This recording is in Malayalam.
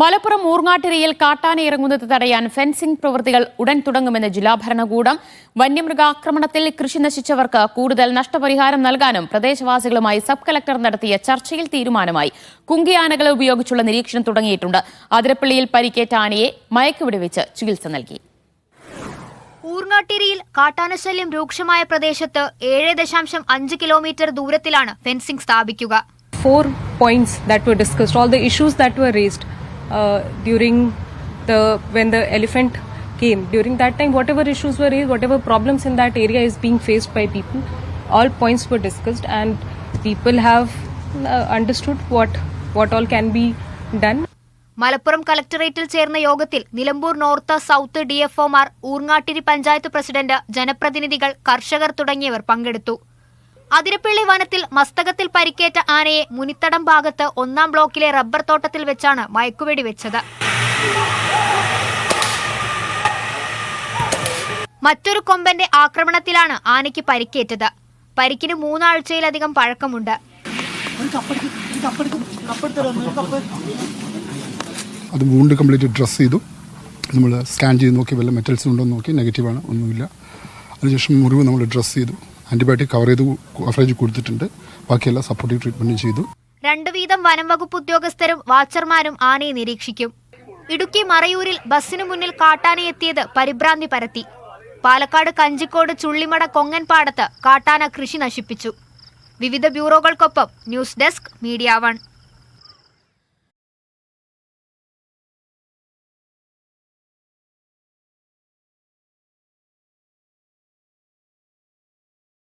മലപ്പുറം ഊർങ്ങാട്ടിരയിൽ കാട്ടാന ഇറങ്ങുന്നത് തടയാൻ ഫെൻസിംഗ് പ്രവൃത്തികൾ ഉടൻ തുടങ്ങുമെന്ന് ജില്ലാ ഭരണകൂടം. വന്യമൃഗാക്രമണത്തിൽ കൃഷി നശിച്ചവർക്ക് കൂടുതൽ നഷ്ടപരിഹാരം നൽകാനും പ്രദേശവാസികളുമായി സബ് കലക്ടർ നടത്തിയ ചർച്ചയിൽ തീരുമാനമായി. കുങ്കിയാനകളെ ഉപയോഗിച്ചുള്ള നിരീക്ഷണം തുടങ്ങിയിട്ടുണ്ട്. അതിരപ്പള്ളിയിൽ പരിക്കേറ്റ ആനയെ മയക്കുവിടിവെച്ച് ചികിത്സ നൽകി. ഊർങ്ങാട്ടിരിയിൽ കാട്ടാനശല്യം രൂക്ഷമായ പ്രദേശത്ത് ഏഴ് ദശാംശം അഞ്ച് കിലോമീറ്റർ ദൂരത്തിലാണ് ഫെൻസിംഗ് സ്ഥാപിക്കുക. Four points that were discussed, all the issues that were raised uh, during the when the elephant came. During that time, whatever issues were raised, whatever problems in that area is being faced by people, all points were discussed, and people have uh, understood what what all can be done. Malappuram കളക്ടറേറ്റിൽ ചേർന്ന യോഗത്തിൽ നിലമ്പൂർ നോർത്ത് സൗത്ത് ഡിഎഫ്ഒമാർ ഊർങ്ങാട്ടിരി പഞ്ചായത്ത് പ്രസിഡന്റ് ജനപ്രതിനിധികൾ കർഷകർ തുടങ്ങിയവർ പങ്കെടുത്തു അതിരപ്പള്ളി വനത്തിൽ മസ്തകത്തിൽ പരിക്കേറ്റ ആനയെ മുനിത്തടം ഭാഗത്ത് ഒന്നാം ബ്ലോക്കിലെ റബ്ബർ തോട്ടത്തിൽ വെച്ചാണ് മയക്കുവെടി വെച്ചത്. മറ്റൊരു കൊമ്പന്റെ ആക്രമണത്തിലാണ് ആനയ്ക്ക് പരിക്കേറ്റത്. പരിക്കിന് മൂന്നാഴ്ചയിലധികം പഴക്കമുണ്ട്. അത് വൂണ്ട് കംപ്ലീറ്റ് ഡ്രസ് ചെയ്തു. നമ്മൾ സ്കാൻ ചെയ്ത് നോക്കി വല്ല മെറ്റൽസ് ഉണ്ടോ നോക്കി നെഗറ്റീവാണ് ഒന്നുമില്ല. അതിനുശേഷം മുറിവ് നമ്മൾ ഡ്രസ് ചെയ്തു. ആന്റിബയോട്ടിക് കവർ ചെയ്ത് കവറേജ് കൊടുത്തിട്ടുണ്ട്. ബാക്കിയെല്ലാം സപ്പോർട്ടീവ് ട്രീറ്റ്മെന്റ് ചെയ്തു. രണ്ടു വീതം വനം വകുപ്പ് ഉദ്യോഗസ്ഥരും വാച്ചർമാരും ആനയെ നിരീക്ഷിക്കും. ഇടുക്കി മറയൂരിൽ ബസ്സിനു മുന്നിൽ കാട്ടാനയെത്തിയത് പരിഭ്രാന്തി പരത്തി. പാലക്കാട് കഞ്ചിക്കോട് ചുള്ളിമട കൊങ്ങൻപാടത്ത് കാട്ടാന കൃഷി നശിപ്പിച്ചു. വിവിധ ബ്യൂറോകൾക്കൊപ്പം ന്യൂസ് ഡെസ്ക് മീഡിയ വൺ.